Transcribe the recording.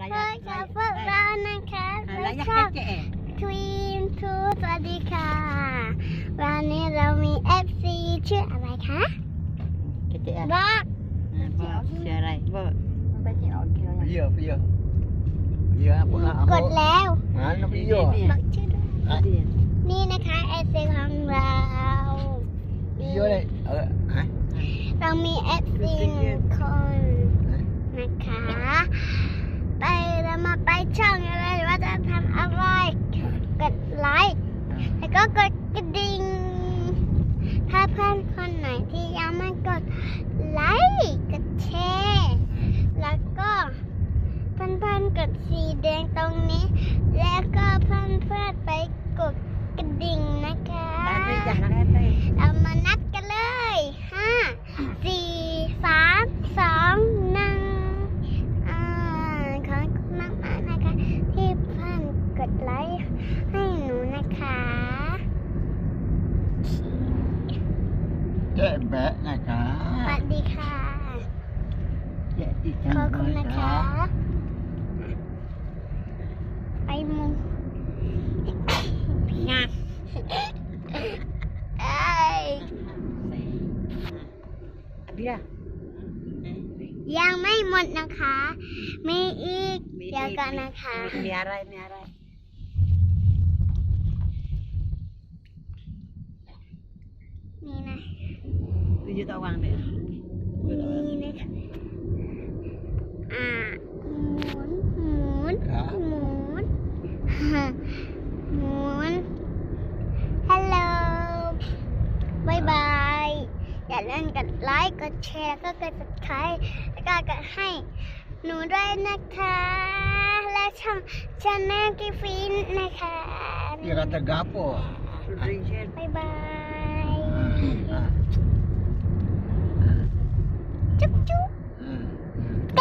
ระเพื่ยะอกับพวกเรานะคะอ่าแล้ระวยะก็แก่ควีนทูสวัสดีค่ะ วันนี้เรามี FC ชื่ออะไรคะแก่แก่บอกบอกชื่ออะไรบอก Iya, iya. Iya, apa nak? กดแล้ว Mana นี่ iya? บอกชื่อด้วยนี่นะคะ FC ของเรา Iya ni. Eh, ha? เรามี FC หนึ่งคนนะคะ ไปเรามาไปช่องอะไรว่าจะทำอะไรกดไลค์แล้วก็กดกระดิ่งถ้าเพื่อนคนไหนที่ยังไม่กดไลค์กดแชร์แล้วก็เพื่อนๆกดสีแดงตรงนี้ แล้วก็เพื่อนๆไปกดกระดิ่งนะคะ Tadi jangan kata. เรามานัดกันเลยห้าสี่สามสองหนึ่งอ่าขอบคุณมากมากๆนะคะ ที่เพื่อนกดไลค์ให้หนูนะคะ Cek bek nak สวัสดีค่ะ Ya, ขอบคุณนะคะ ไปมุมงานเอ้ย Dia. ยังไม่หมดนะคะ มีอีก เดี๋ยวกันนะคะ Ni arai, ni arai. นี่นะ Tujuh tak orang dia. นี่นะคะอ่าหมุนหมุน Ha? หมุนหมุนฮัลโหลบายบาย อย่าลืมกดไลค์ กดแชร์แล้วก็กด subscribe แล้วก็กดให้หนูด้วยนะคะ และช่องชาแนลกิฟินนะคะ Dia kata gapo? Drink share. บายบาย Ha. จุ๊บจุ๊บ